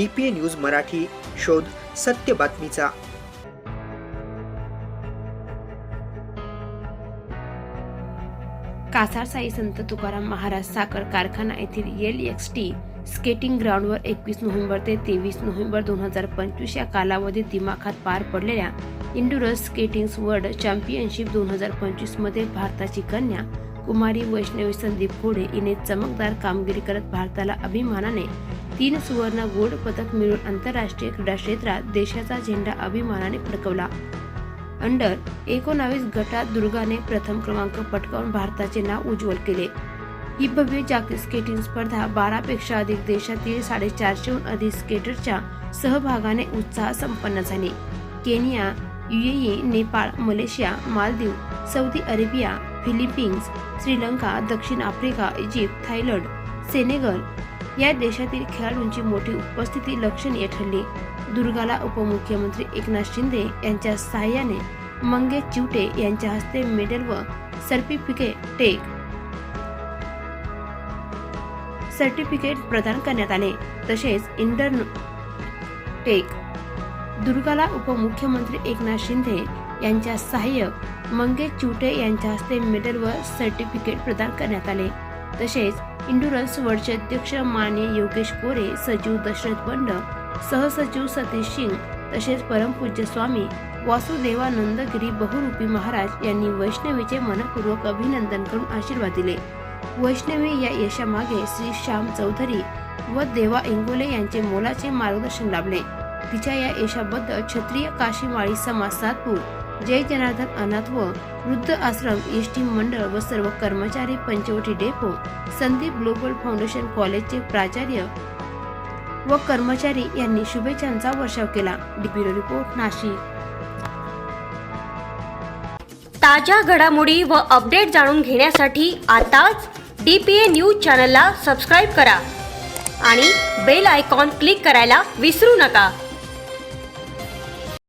DPA news Marathi शोध सत्य बातमीचा. कासार साई संत तुकाराम महाराज साखर कारखाना येथील एल एक्स टी स्केटिंग ग्राउंडवर एकवीस नोव्हेंबर ते तेवीस नोव्हेंबर दोन हजार पंचवीस या कालावधीत दिमाखात पार पडलेल्या इंडुरस स्केटिंग वर्ल्ड चॅम्पियनशिप दोन हजार पंचवीसमध्ये भारताची कन्या कुमारी वैष्णवी संदीप घोडे हिने चमकदार कामगिरी करत भारताला अभिमानाने तीन सुवर्ण गोल्ड पदक मिळून आंतरराष्ट्रीय क्रीडा क्षेत्रात देशाचा झेंडा अभिमानाने फडकवला. अंडर एकोणावीस गटात दुर्गाने प्रथम क्रमांक पटकावून भारताचे नाव उज्ज्वल केले. ही भव्य जागतिक स्केटिंग स्पर्धा बारापेक्षा अधिक देशातील साडेचारशेहून अधिक स्केटरच्या सहभागाने उत्साह संपन्न झाली. Kenya UAE Nepal Malaysia Maldives Saudi Arabia Philippines Sri दक्षिण आफ्रिका इजिप्त थायलंड सेनेगल या देशातील खेळाडूंची मोठी उपस्थिती लक्षणीय ठरली. दुर्गाला उपमुख्यमंत्री एकनाथ शिंदे यांच्या सहाय्याने मंगेश चिवटे यांच्या हस्ते मेडल व सर्टिफिकेट टेक सर्टिफिकेट प्रदान करण्यात आले. तसेच इंटर टेक दुर्गाला उपमुख्यमंत्री एकनाथ शिंदे यांच्या सहाय्यक मंगेश चिवटे यांच्या हस्ते मेडल व सर्टिफिकेट प्रदान करण्यात आले. तसेच इंडुरन्स वर्ल्डचे अध्यक्ष माने योगेश कोरे सचिव दशरथ बंड सहसचिव सतीश सिंग तसेच परमपूज्य स्वामी वासुदेवानंदगिरी बहुरूपी महाराज यांनी वैष्णवीचे मनपूर्वक अभिनंदन करून आशीर्वाद दिले. वैष्णवी या यशामागे श्री श्याम चौधरी व देवा इंगोले यांचे मोलाचे मार्गदर्शन लाभले. तिच्या या यशाबद्दल क्षत्रिय काशीमाळी समाज सातपूर जय जनार्दन अनाथ व वृद्ध आश्रम एस टी मंडळ व सर्व कर्मचारी Panchavati depot Sandeep global foundation कॉलेजचे प्राचार्य व कर्मचारी यांनी शुभेच्छांचा वर्षाव केला. Bureau report Nashik. ताज्या घडामोडी व अपडेट जाणून घेण्यासाठी आताच डी पी ए न्यूज चॅनलला सबस्क्राईब करा आणि बेल आयकॉन क्लिक करायला विसरू नका.